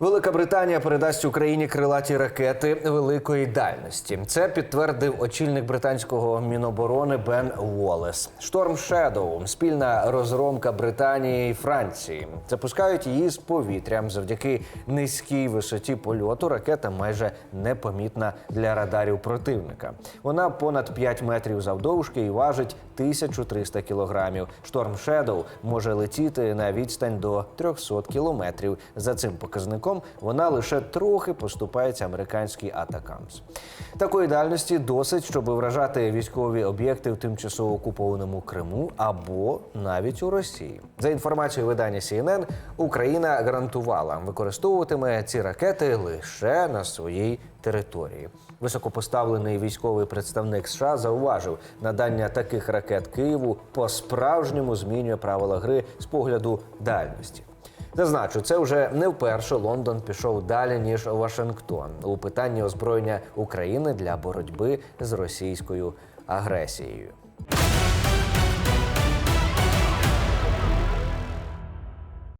Велика Британія передасть Україні крилаті ракети великої дальності. Це підтвердив очільник британського міноборони Бен Уоллес. Шторм Шедоу – спільна розробка Британії і Франції. Запускають її з повітря. Завдяки низькій висоті польоту ракета майже непомітна для радарів противника. Вона понад 5 метрів завдовжки і важить 1300 кілограмів. Шторм Шедоу може летіти на відстань до 300 кілометрів. За цим показником вона лише трохи поступається американській Атакамс. Такої дальності досить, щоб вражати військові об'єкти в тимчасово окупованому Криму або навіть у Росії. За інформацією видання CNN, Україна гарантувала використовуватиме ці ракети лише на своїй території. Високопоставлений військовий представник США зауважив, надання таких ракет Києву по-справжньому змінює правила гри з погляду дальності. Зазначу, це вже не вперше Лондон пішов далі ніж Вашингтон у питанні озброєння України для боротьби з російською агресією.